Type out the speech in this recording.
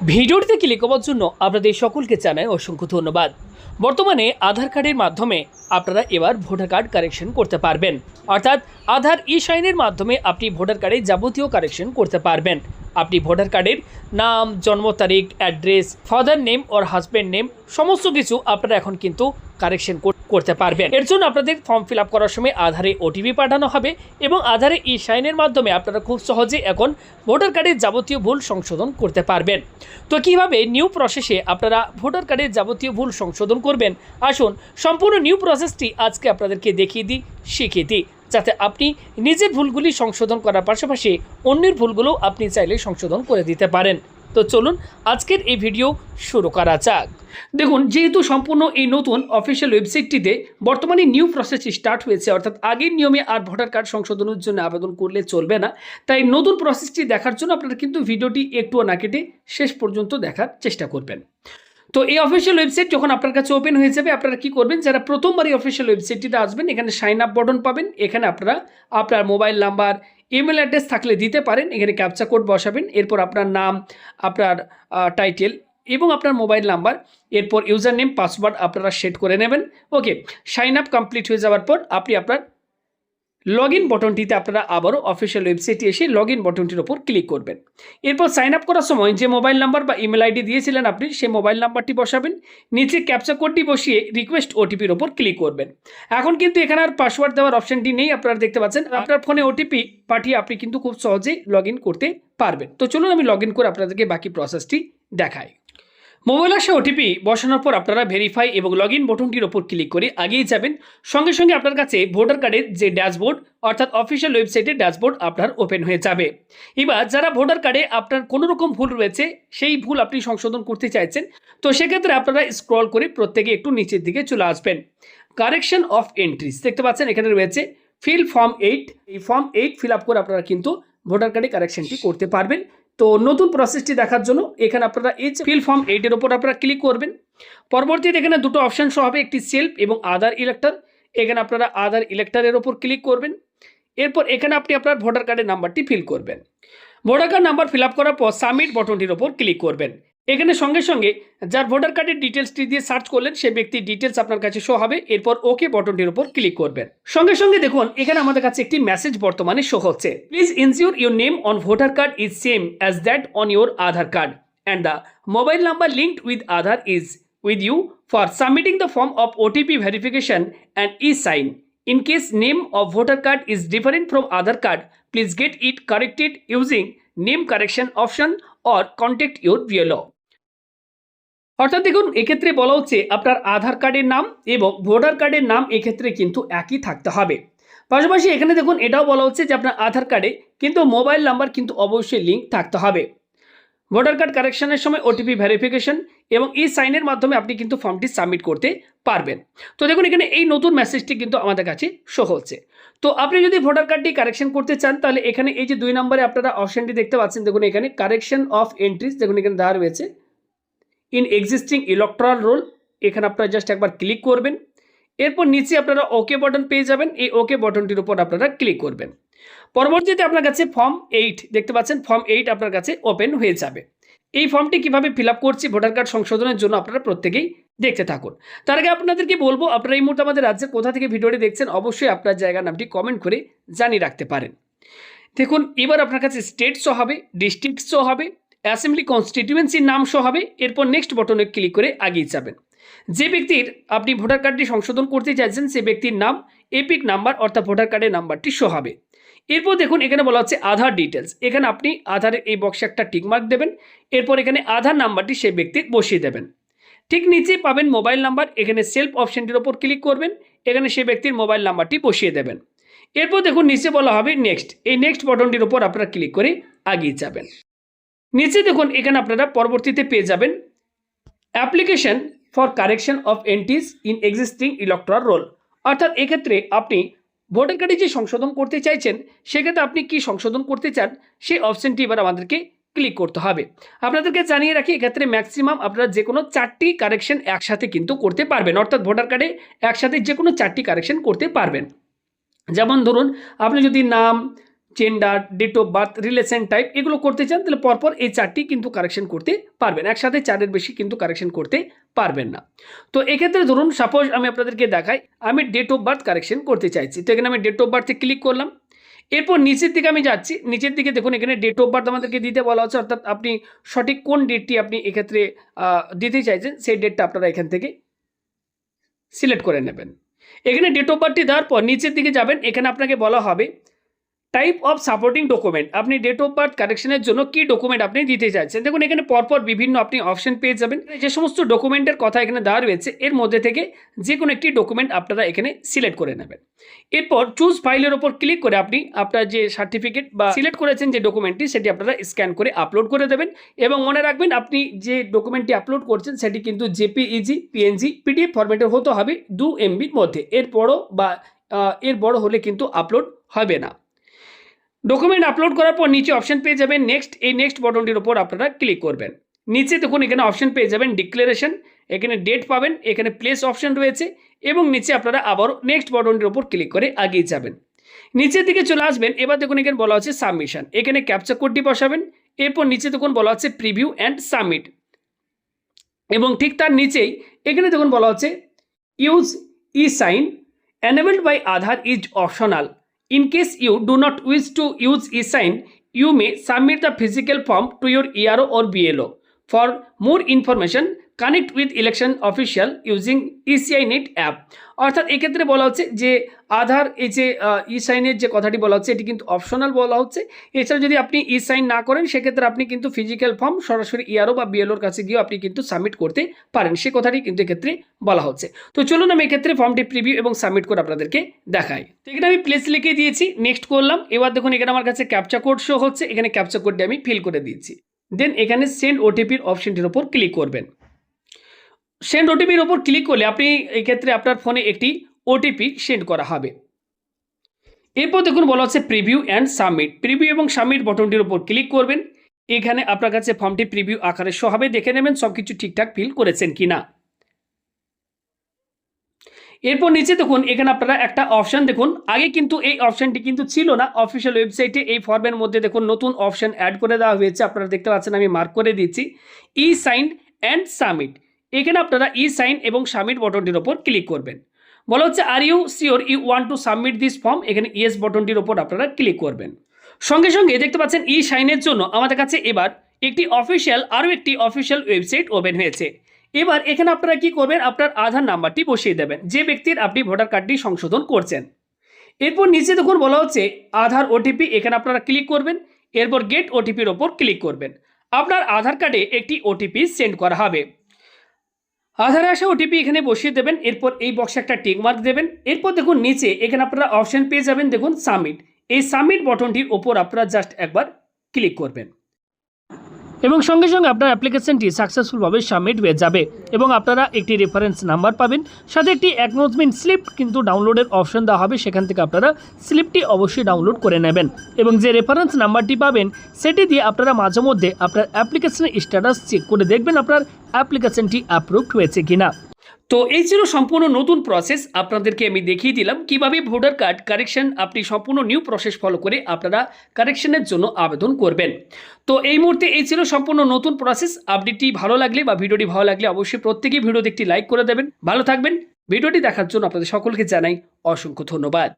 ভিডিওটিতে ক্লিক করার জন্য আপনাদের সকলকে জানাই অসংখ্য ধন্যবাদ। বর্তমানে আধার কার্ডের মাধ্যমে আপনারা এবার ভোটার কার্ড কারেকশন করতে পারবেন। অর্থাৎ আধার ই সাইনের মাধ্যমে আপনি ভোটার কার্ডে যাবতীয় কারেকশন করতে পারবেন। আপনি ভোটার কার্ডের নাম, জন্ম তারিখ, address, father name or husband name সমস্ত কিছু আপনারা এখন কিন্তু কারেকশন করতে পারবেন। এর জন্য আপনাদের ফর্ম ফিল আপ করার সময় আধারে ওটিপি পাঠানো হবে এবং আধারে ই সাইনের মাধ্যমে আপনারা খুব সহজে এখন ভোটার কার্ডের যাবতীয় ভুল সংশোধন করতে পারবেন। তো কীভাবে নিউ প্রসেসে আপনারা ভোটার কার্ডের যাবতীয় ভুল সংশোধন করবেন? আসুন সম্পূর্ণ নিউ প্রসেসটি আজকে আপনাদেরকে দেখিয়ে দিই, শিখিয়ে দিই। যাতে আপনি নিজের ভুলগুলি সংশোধন করার পাশাপাশি অন্যের ভুলগুলো আপনি চাইলে সংশোধন করে দিতে পারেন। তো চলুন, আজকের এই ভিডিও শুরু করা যাক। দেখুন, যেহেতু সম্পূর্ণ এই নতুন অফিসিয়াল ওয়েবসাইটটিতে বর্তমানে নিউ প্রসেস স্টার্ট হয়েছে, অর্থাৎ আগের নিয়মে আর ভোটার কার্ড সংশোধনের জন্য আবেদন করলে চলবে না। তাই নতুন প্রসেসটি দেখার জন্য আপনারা কিন্তু ভিডিওটি একটুও না কেটে শেষ পর্যন্ত দেখার চেষ্টা করবেন। তো এই অফিসিয়াল ওয়েবসাইট যখন আপনার কাছে ওপেন হয়ে যাবে, আপনারা কি করবেন? যারা প্রথমবার এই অফিসিয়াল ওয়েবসাইটটিতে আসবেন, এখানে সাইন আপ বটন পাবেন। এখানে আপনারা আপনার মোবাইল নাম্বার ইমেল অ্যাড্রেস থাকলে দিতে পারেন। এখানে ক্যাপচা কোড বসাবেন, এরপর আপনার নাম, আপনার টাইটেল এবং আপনার মোবাইল নাম্বার এরপর ইউজার নেম পাসওয়ার্ড আপনারা সেট করে নেবেন। ওকে সাইন আপ কমপ্লিট হয়ে যাওয়ার পর আপনি আপনার লগ ইন বটনটিতে আপনারা আবারও অফিসিয়াল ওয়েবসাইটে এসে লগ ইন বটনটির ওপর ক্লিক করবেন। এরপর সাইন আপ করার সময় যে মোবাইল নাম্বার বা ইমেল আইডি দিয়েছিলেন আপনি সেই মোবাইল নাম্বারটি বসাবেন। নিচে ক্যাপচা কোডটি বসিয়ে রিকোয়েস্ট ওটিপির ওপর ক্লিক করবেন। এখন কিন্তু এখানে আর পাসওয়ার্ড দেওয়ার অপশনটি নেই আপনারা দেখতে পাচ্ছেন। আপনার ফোনে ওটিপি পাঠিয়ে আপনি কিন্তু খুব সহজেই লগ ইন করতে পারবেন। তো চলুন আমি লগ ইন করে আপনাদেরকে বাকি প্রসেসটি দেখাই। মোবাইল আসা ওটিপি বসানোর পর আপনারা ভেরিফাই এবং লগ ইন বটনটির ওপর ক্লিক করে আগিয়ে যাবেন। সঙ্গে সঙ্গে আপনার কাছে ভোটার কার্ডের যে ড্যাশবোর্ড অর্থাৎ অফিসিয়াল ওয়েবসাইটের ড্যাশবোর্ড আপনার ওপেন হয়ে যাবে। এবার যারা ভোটার কার্ডে আপনার কোনো রকম ভুল রয়েছে, সেই ভুল আপনি সংশোধন করতে চাইছেন, তো সেক্ষেত্রে আপনারা স্ক্রল করে প্রত্যেকে একটু নিচের দিকে চলে আসবেন। কারেকশন অফ এন্ট্রিজ দেখতে পাচ্ছেন এখানে রয়েছে ফিল ফর্ম এইট এই ফর্ম এইট ফিল আপ করে আপনারা কিন্তু ভোটার কার্ডে কারেকশনটি করতে পারবেন। তো নতুন প্রসেসটি দেখার জন্য এখানে আপনারা এই ফিল ফর্ম এইটের ওপর আপনারা ক্লিক করবেন। পরবর্তীতে এখানে দুটো অপশান সহ হবে, একটি সেলফ এবং আদার ইলেক্টর এখানে আপনারা আদার ইলেক্টরের ওপর ক্লিক করবেন। এরপর এখানে আপনি আপনার ভোটার কার্ডের নাম্বারটি ফিল করবেন। Voter card number fill up করার পর সাবমিট বটনটির ওপর ক্লিক করবেন। এখানে সঙ্গে সঙ্গে যার ভোটার কার্ডের ডিটেলসটি দিয়ে সার্চ করলেন সে ব্যক্তির ডিটেলস আপনার কাছে শো হবে এরপর ওকে বটনটির উপর ক্লিক করবেন সঙ্গে সঙ্গে দেখুন এখানে আমাদের কাছে একটি মেসেজ বর্তমানে শো হচ্ছে please ensure your name on voter card is same as that on your Aadhaar card and the mobile number linked with Aadhaar is with you for submitting the form of OTP verification and e-sign. In case name of voter card is different from other card, please get it corrected using name correction option or contact your VLO. অর্থাৎ দেখুন, এক্ষেত্রে বলা হচ্ছে আপনার আধার কার্ডের নাম এবং voter কার্ডের নাম এক্ষেত্রে কিন্তু একই থাকতে হবে। পাশাপাশি এখানে দেখুন, এটাও বলা হচ্ছে যে আপনার আধার কার্ডে কিন্তু মোবাইল নাম্বার কিন্তু অবশ্যই লিঙ্ক থাকতে হবে। ভোটার কার্ড কারেকশনের সময় ওটিপি ভেরিফিকেশন এবং ই সাইনের মাধ্যমে আপনি কিন্তু ফর্মটি সাবমিট করতে পারবেন। তো দেখুন, এখানে এই নতুন মেসেজটি কিন্তু আমাদের কাছে শো হচ্ছে। তো আপনি যদি ভোটার কার্ডটি কারেকশন করতে চান, তাহলে এখানে এই যে দুই নম্বরে আপনারা অপশানটি দেখতে পাচ্ছেন। দেখুন, এখানে কারেকশন অফ এন্ট্রিজ দেখুন, এখানে দেওয়া রয়েছে। ইন এক্সিস্টিং ইলেকট্রাল রোল, এখানে আপনারা জাস্ট একবার ক্লিক করবেন। এরপর নিচে আপনারা ওকে বটন পেয়ে যাবেন। এই ওকে বটনটির উপর আপনারা ক্লিক করবেন। পরবর্তীতে আপনার কাছে ফর্ম এইট দেখতে পাচ্ছেন ফর্ম এইট আপনার কাছে ওপেন হয়ে যাবে। এই ফর্মটি কীভাবে ফিল আপ করছি ভোটার কার্ড সংশোধনের জন্য আপনারা প্রত্যেকেই দেখতে থাকুন। তার আগে আপনাদেরকে বলব, আপনারা এই মুহূর্তে আমাদের রাজ্যের কোথা থেকে ভিডিওটি দেখছেন, অবশ্যই আপনার জায়গার নামটি কমেন্ট করে জানিয়ে রাখতে পারেন। দেখুন, এবার আপনার কাছে স্টেট শো হবে ডিস্ট্রিক্ট শো হবে অ্যাসেম্বলি কনস্টিটিউয়েন্সির নাম শো হবে, এরপর নেক্সট বটনে ক্লিক করে আগিয়ে যাবেন। যে ব্যক্তির আপনি ভোটার কার্ডটি সংশোধন করতে চাইছেন, সে ব্যক্তির নাম এপিক নাম্বার অর্থাৎ ভোটার কার্ডের নাম্বারটি শো হবে। এরপর দেখুন, এখানে বলা হচ্ছে আধার ডিটেলস এখানে আপনি আধারের এই বক্সে একটা টিকমার্ক দেবেন, এরপর এখানে আধার নাম্বারটি সেই ব্যক্তির বসিয়ে দেবেন। ঠিক নিচে পাবেন মোবাইল নাম্বার এখানে সেলফ অপশনটির ওপর ক্লিক করবেন, এখানে সেই ব্যক্তির মোবাইল নাম্বারটি বসিয়ে দেবেন। এরপর দেখুন, নিচে বলা হবে নেক্সট এই নেক্সট বটনটির ওপর আপনারা ক্লিক করে আগিয়ে যাবেন। নিচে দেখুন, এখানে আপনারা পরবর্তীতে পেয়ে যাবেন application for correction of entries in existing electoral roll অর্থাৎ এক্ষেত্রে আপনি ভোটার কার্ডে যে সংশোধন করতে চাইছেন, সেক্ষেত্রে আপনি কি সংশোধন করতে চান, সেই অপশানটি এবার আমাদেরকে ক্লিক করতে হবে। আপনাদেরকে জানিয়ে রাখি, এক্ষেত্রে ম্যাক্সিমাম আপনারা যে কোনো চারটি কারেকশন একসাথে কিন্তু করতে পারবেন। অর্থাৎ ভোটার কার্ডে একসাথে যে কোনো চারটি কারেকশন করতে পারবেন। যেমন ধরুন, আপনি যদি নাম gender date of birth relation type এগুলো করতে চান, তাহলে পরপর এই চারটি কিন্তু কারেকশন করতে পারবেন। একসাথে চারের বেশি কিন্তু কারেকশন করতে পারবেন না। তো এক্ষেত্রে ধরুন সাপোজ আমি আপনাদেরকে দেখাই, আমি ডেট অফ বার্থ কারেকশন করতে চাইছি। তো এখানে আমি ডেট অফ বার্থে ক্লিক করলাম। এরপর নিচের দিকে আমি যাচ্ছি। নিচের দিকে দেখুন, এখানে ডেট অফ বার্থ আমাদেরকে দিতে বলা হচ্ছে, অর্থাৎ আপনি সঠিক কোন ডেটটি আপনি এক্ষেত্রে দিতে চাইছেন, সেই ডেটটা আপনারা এখান থেকে সিলেক্ট করে নেবেন। এখানে ডেট অফ বার্থটি দেওয়ার পর নিচের দিকে যাবেন। এখানে আপনাকে বলা হবে টাইপ অফ সাপোর্টিং ডকুমেন্ট আপনি ডেট অফ বার্থ কারেকশনের জন্য কি ডকুমেন্ট আপনি দিতে চাইছেন? দেখুন, এখানে পরপর বিভিন্ন আপনি অপশন পেয়ে যাবেন। যে সমস্ত ডকুমেন্টের কথা এখানে দেওয়া রয়েছে, এর মধ্যে থেকে যে কোনো একটি ডকুমেন্ট আপনারা এখানে সিলেক্ট করে নেবেন। এরপর চুজ ফাইলের ওপর ক্লিক করে আপনি আপনার যে সার্টিফিকেট বা সিলেক্ট করেছেন যে ডকুমেন্টটি সেটি আপনারা স্ক্যান করে আপলোড করে দেবেন। এবং মনে রাখবেন, আপনি যে ডকুমেন্টটি আপলোড করছেন, সেটি কিন্তু জেপিইজি পিএনজি পিডিএফ ফরম্যাটের হতে হবে দু এমবির মধ্যে। এর বড় বা এর বড় হলে কিন্তু আপলোড হবে না। ডকুমেন্ট আপলোড করার পর নিচে অপশন পেয়ে যাবেন নেক্সট এই নেক্সট বটনটির ওপর আপনারা ক্লিক করবেন। নিচে দেখুন, এখানে অপশন পেয়ে যাবেন ডিক্লারেশন এখানে ডেট পাবেন, এখানে প্লেস অপশন রয়েছে এবং নিচে আপনারা আবারও নেক্সট বটনটির ওপর ক্লিক করে আগিয়ে যাবেন। নিচের দিকে চলে আসবেন, এবার দেখুন, এখানে বলা হচ্ছে সাবমিশন এখানে ক্যাপচার কোডটি বসাবেন, এরপর নিচে দেখুন, বলা হচ্ছে প্রিভিউ অ্যান্ড সাবমিট এবং ঠিক তার নিচেই, এখানে দেখুন, বলা হচ্ছে use e sign enabled by Aadhaar is optional. In case you do not wish to use e-sign, you may submit the physical form to your ERO or BLO. For more information, connect with election official using ECI Net app. অর্থাৎ এক্ষেত্রে বলা হচ্ছে যে আধার এই যে ই সাইনের যে কথাটি বলা হচ্ছে এটি কিন্তু অপশনাল বলা হচ্ছে। এছাড়া যদি আপনি ই সাইন না করেন সেক্ষেত্রে আপনি কিন্তু ফিজিক্যাল ফর্ম সরাসরি ইআরও বা বিএলওর কাছে গিয়েও আপনি কিন্তু সাবমিট করতে পারেন। সে কথাটি কিন্তু এক্ষেত্রে বলা হচ্ছে। তো চলুন আমি এক্ষেত্রে ফর্মটি প্রিভিউ এবং সাবমিট করে আপনাদেরকে দেখাই। তো এখানে আমি প্লেস লিখে দিয়েছি নেক্সট করলাম। এবার দেখুন এখানে আমার কাছে ক্যাপচা কোড শো হচ্ছে। এখানে ক্যাপচা কোডটি আমি ফিল করে দিচ্ছি দেন এখানে সেন্ড ওটিপির অপশনটির ওপর ক্লিক করবেন। সেন্ড ওটিপির ওপর ক্লিক করলে আপনি এই ক্ষেত্রে আপনার ফোনে একটি ওটিপি সেন্ড করা হবে। এরপর দেখুন বলা হচ্ছে প্রিভিউ অ্যান্ড সাবমিট প্রিভিউ এবং সাবমিট বটনটির ওপর ক্লিক করবেন। এখানে আপনার কাছে ফর্মটি প্রিভিউ আকারে সহাবে হবে। দেখে নেবেন সব কিছু ঠিকঠাক ফিল করেছেন কি না এরপর নিচে দেখুন, এখানে আপনারা একটা অপশন দেখুন। আগে কিন্তু এই অপশনটি কিন্তু ছিল না। অফিসিয়াল ওয়েবসাইটে এই ফর্মের মধ্যে দেখুন, নতুন অপশান অ্যাড করে দেওয়া হয়েছে। আপনারা দেখতে পাচ্ছেন, আমি মার্ক করে দিচ্ছি। ই সাইন অ্যান্ড সাবমিট এখানে আপনারা ই সাইন এবং সাবমিট বটনটির ওপর ক্লিক করবেন। বলা হচ্ছে are you sure you want to submit this form এখানে ইয়েস বটনটির ওপর আপনারা ক্লিক করবেন। সঙ্গে সঙ্গে দেখতে পাচ্ছেন ই সাইনের জন্য আমাদের কাছে এবার একটি অফিসিয়াল আরও একটি অফিসিয়াল ওয়েবসাইট ওপেন হয়েছে। এবার এখানে আপনারা কি করবেন? আপনার আধার নাম্বারটি বসিয়ে দেবেন। যে ব্যক্তির আপনি ভোটার কার্ডটি সংশোধন করছেন। এরপর নিচে দেখুন বলা হচ্ছে আধার ওটিপি এখানে আপনারা ক্লিক করবেন। এরপর গেট ওটিপির ওপর ক্লিক করবেন। আপনার আধার কার্ডে একটি ওটিপি সেন্ড করা হবে। আধার আসা ওটিপি এখানে বসিয়ে দেবেন। এরপর এই বক্সে একটা টিক মার্ক দেবেন। এরপর দেখুন নিচে এখানে আপনারা অপশন পেয়ে যাবেন। দেখুন সাবমিট এই সাবমিট বটনটির ওপর আপনারা জাস্ট একবার ক্লিক করবেন। এবং সঙ্গে সঙ্গে আপনার অ্যাপ্লিকেশনটি সাকসেসফুলভাবে সাবমিট হয়ে যাবে এবং আপনারা একটি রেফারেন্স নাম্বার পাবেন। সাথে একটি অ্যাকনোজমেন্ট স্লিপ কিন্তু ডাউনলোডের অপশন দেওয়া হবে। সেখান থেকে আপনারা স্লিপটি অবশ্যই ডাউনলোড করে নেবেন এবং যে রেফারেন্স নাম্বারটি পাবেন, সেটি দিয়ে আপনারা মাঝে মধ্যে আপনার অ্যাপ্লিকেশনের স্ট্যাটাস চেক করে দেখবেন আপনার অ্যাপ্লিকেশনটি অ্যাপ্রুভড হয়েছে কিনা। তো এই ছিল সম্পূর্ণ নতুন প্রসেস আপনাদেরকে আমি দেখিয়ে দিলাম কীভাবে ভোটার কার্ড কারেকশন আপনি সম্পূর্ণ নিউ প্রসেস ফলো করে আপনারা কারেকশনের জন্য আবেদন করবেন। তো এই মুহূর্তে এই ছিল সম্পূর্ণ নতুন প্রসেস আপডেটটি ভালো লাগলে বা ভিডিওটি ভালো লাগলে অবশ্যই প্রত্যেকেই ভিডিওতে একটি লাইক করে দেবেন। ভালো থাকবেন। ভিডিওটি দেখার জন্য আপনাদের সকলকে জানাই অসংখ্য ধন্যবাদ।